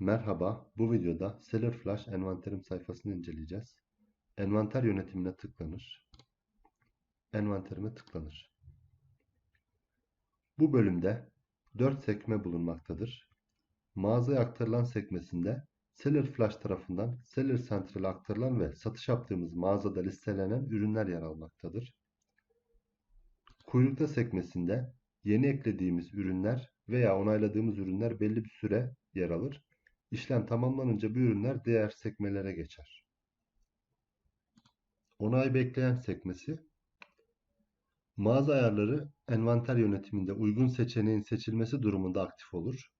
Merhaba, bu videoda Seller Flash envanterim sayfasını inceleyeceğiz. Envanter yönetimine tıklanır. Envanterime tıklanır. Bu bölümde 4 sekme bulunmaktadır. Mağazaya aktarılan sekmesinde Seller Flash tarafından Seller Central'e aktarılan ve satış yaptığımız mağazada listelenen ürünler yer almaktadır. Kuyrukta sekmesinde yeni eklediğimiz ürünler veya onayladığımız ürünler belli bir süre yer alır. İşlem tamamlanınca bu ürünler diğer sekmelere geçer. Onay bekleyen sekmesi Mağaza ayarları envanter yönetiminde uygun seçeneğin seçilmesi durumunda aktif olur.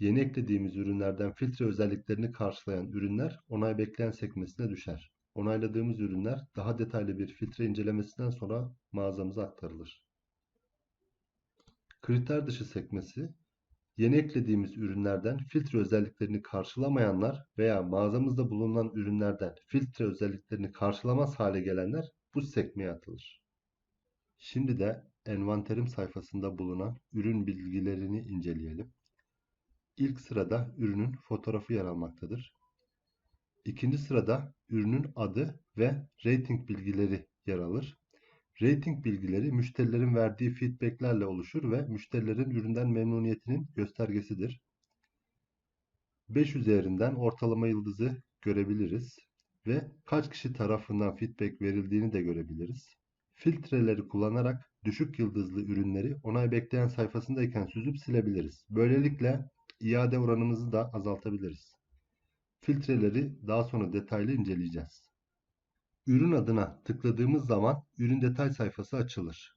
Yeni eklediğimiz ürünlerden filtre özelliklerini karşılayan ürünler onay bekleyen sekmesine düşer. Onayladığımız ürünler daha detaylı bir filtre incelemesinden sonra mağazamıza aktarılır. Kriter dışı sekmesi Yeni eklediğimiz ürünlerden filtre özelliklerini karşılamayanlar veya mağazamızda bulunan ürünlerden filtre özelliklerini karşılamaz hale gelenler bu sekmeye atılır. Şimdi de envanterim sayfasında bulunan ürün bilgilerini inceleyelim. İlk sırada ürünün fotoğrafı yer almaktadır. İkinci sırada ürünün adı ve rating bilgileri yer alır. Rating bilgileri müşterilerin verdiği feedbacklerle oluşur ve müşterilerin üründen memnuniyetinin göstergesidir. 5 üzerinden ortalama yıldızı görebiliriz ve kaç kişi tarafından feedback verildiğini de görebiliriz. Filtreleri kullanarak düşük yıldızlı ürünleri onay bekleyen sayfasındayken süzüp silebiliriz. Böylelikle iade oranımızı da azaltabiliriz. Filtreleri daha sonra detaylı inceleyeceğiz. Ürün adına tıkladığımız zaman ürün detay sayfası açılır.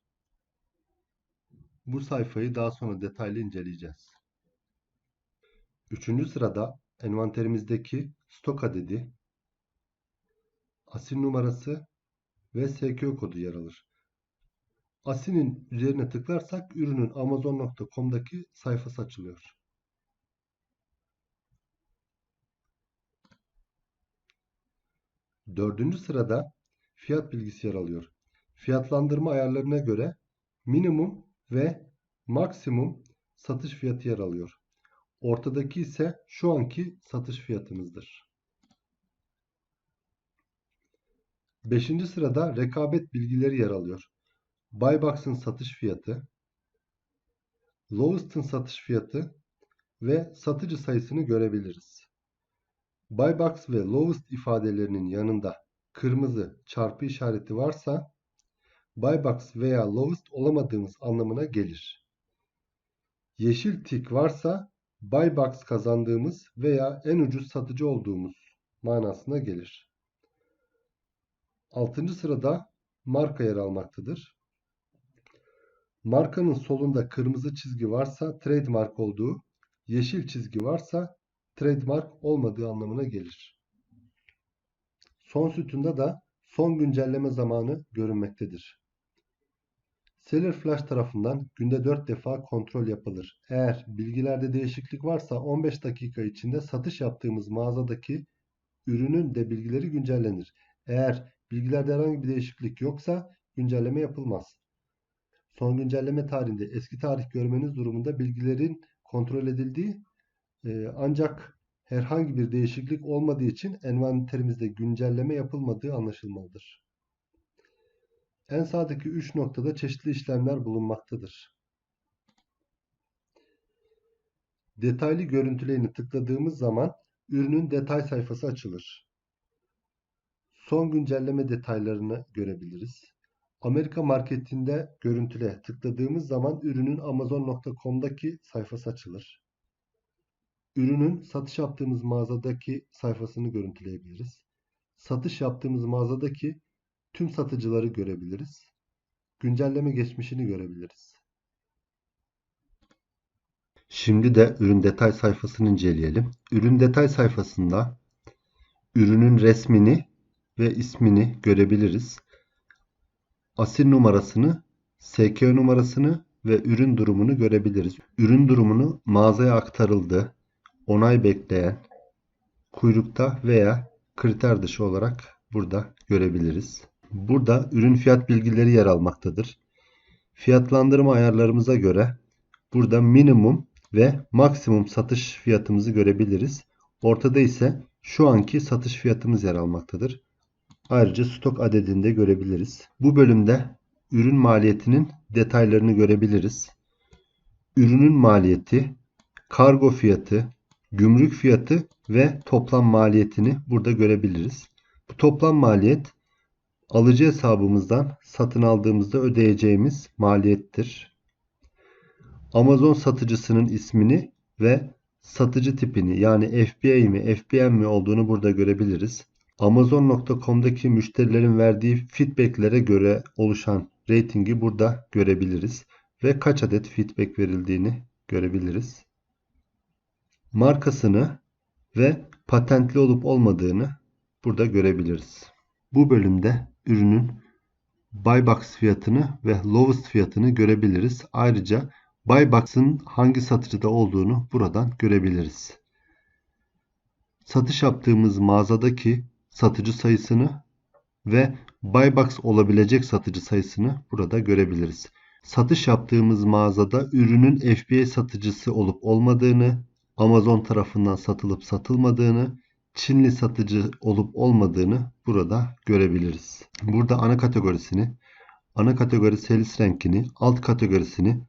Bu sayfayı daha sonra detaylı inceleyeceğiz. Üçüncü sırada envanterimizdeki stok adedi, asin numarası ve SKU kodu yer alır. Asin'in üzerine tıklarsak ürünün amazon.com'daki sayfası açılıyor. Dördüncü sırada fiyat bilgisi yer alıyor. Fiyatlandırma ayarlarına göre minimum ve maksimum satış fiyatı yer alıyor. Ortadaki ise şu anki satış fiyatımızdır. Beşinci sırada rekabet bilgileri yer alıyor. Buybox'ın satış fiyatı, Lowest'ın satış fiyatı ve satıcı sayısını görebiliriz. Buybox ve lowest ifadelerinin yanında kırmızı çarpı işareti varsa buybox veya lowest olamadığımız anlamına gelir. Yeşil tik varsa buybox kazandığımız veya en ucuz satıcı olduğumuz manasına gelir. Altıncı sırada marka yer almaktadır. Markanın solunda kırmızı çizgi varsa trademark olduğu, yeşil çizgi varsa trademark olmadığı anlamına gelir. Son sütunda da son güncelleme zamanı görünmektedir. Seller Flash tarafından günde 4 defa kontrol yapılır. Eğer bilgilerde değişiklik varsa 15 dakika içinde satış yaptığımız mağazadaki ürünün de bilgileri güncellenir. Eğer bilgilerde herhangi bir değişiklik yoksa güncelleme yapılmaz. Son güncelleme tarihinde eski tarih görmeniz durumunda bilgilerin kontrol edildiği ee, ancak herhangi bir değişiklik olmadığı için envanterimizde güncelleme yapılmadığı anlaşılmalıdır. En sağdaki 3 noktada çeşitli işlemler bulunmaktadır. Detaylı görüntülerini tıkladığımız zaman ürünün detay sayfası açılır. Son güncelleme detaylarını görebiliriz. Amerika marketinde görüntüle tıkladığımız zaman ürünün amazon.com'daki sayfası açılır ürünün satış yaptığımız mağazadaki sayfasını görüntüleyebiliriz. Satış yaptığımız mağazadaki tüm satıcıları görebiliriz. Güncelleme geçmişini görebiliriz. Şimdi de ürün detay sayfasını inceleyelim. Ürün detay sayfasında ürünün resmini ve ismini görebiliriz. Asil numarasını, SKU numarasını ve ürün durumunu görebiliriz. Ürün durumunu mağazaya aktarıldı, onay bekleyen, kuyrukta veya kriter dışı olarak burada görebiliriz. Burada ürün fiyat bilgileri yer almaktadır. Fiyatlandırma ayarlarımıza göre burada minimum ve maksimum satış fiyatımızı görebiliriz. Ortada ise şu anki satış fiyatımız yer almaktadır. Ayrıca stok adedini de görebiliriz. Bu bölümde ürün maliyetinin detaylarını görebiliriz. Ürünün maliyeti, kargo fiyatı, gümrük fiyatı ve toplam maliyetini burada görebiliriz. Bu toplam maliyet alıcı hesabımızdan satın aldığımızda ödeyeceğimiz maliyettir. Amazon satıcısının ismini ve satıcı tipini yani FBA mi FBM mi olduğunu burada görebiliriz. Amazon.com'daki müşterilerin verdiği feedbacklere göre oluşan ratingi burada görebiliriz ve kaç adet feedback verildiğini görebiliriz. Markasını ve patentli olup olmadığını burada görebiliriz. Bu bölümde ürünün buy box fiyatını ve lowest fiyatını görebiliriz. Ayrıca buy box'ın hangi satıcıda olduğunu buradan görebiliriz. Satış yaptığımız mağazadaki satıcı sayısını ve buy box olabilecek satıcı sayısını burada görebiliriz. Satış yaptığımız mağazada ürünün FBA satıcısı olup olmadığını, Amazon tarafından satılıp satılmadığını, Çinli satıcı olup olmadığını burada görebiliriz. Burada ana kategorisini, ana kategori sales rankini, alt kategorisini,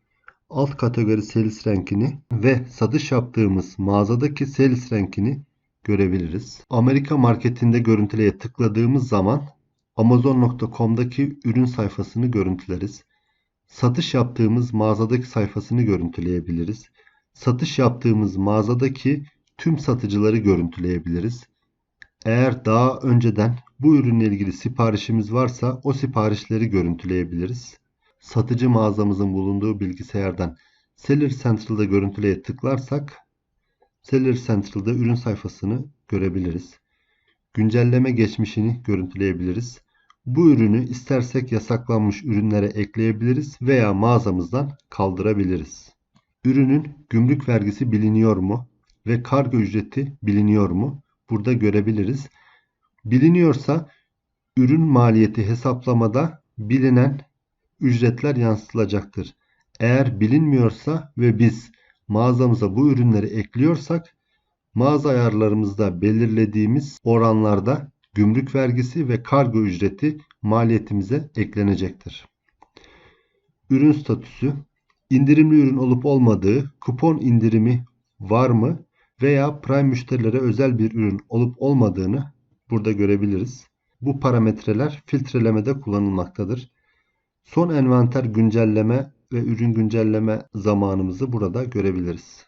alt kategori sales rankini ve satış yaptığımız mağazadaki sales rankini görebiliriz. Amerika marketinde görüntüleye tıkladığımız zaman Amazon.com'daki ürün sayfasını görüntüleriz. Satış yaptığımız mağazadaki sayfasını görüntüleyebiliriz. Satış yaptığımız mağazadaki tüm satıcıları görüntüleyebiliriz. Eğer daha önceden bu ürünle ilgili siparişimiz varsa o siparişleri görüntüleyebiliriz. Satıcı mağazamızın bulunduğu bilgisayardan Seller Central'da görüntüleye tıklarsak Seller Central'da ürün sayfasını görebiliriz. Güncelleme geçmişini görüntüleyebiliriz. Bu ürünü istersek yasaklanmış ürünlere ekleyebiliriz veya mağazamızdan kaldırabiliriz. Ürünün gümrük vergisi biliniyor mu ve kargo ücreti biliniyor mu? Burada görebiliriz. Biliniyorsa ürün maliyeti hesaplamada bilinen ücretler yansıtılacaktır. Eğer bilinmiyorsa ve biz mağazamıza bu ürünleri ekliyorsak mağaza ayarlarımızda belirlediğimiz oranlarda gümrük vergisi ve kargo ücreti maliyetimize eklenecektir. Ürün statüsü indirimli ürün olup olmadığı, kupon indirimi var mı veya Prime müşterilere özel bir ürün olup olmadığını burada görebiliriz. Bu parametreler filtrelemede kullanılmaktadır. Son envanter güncelleme ve ürün güncelleme zamanımızı burada görebiliriz.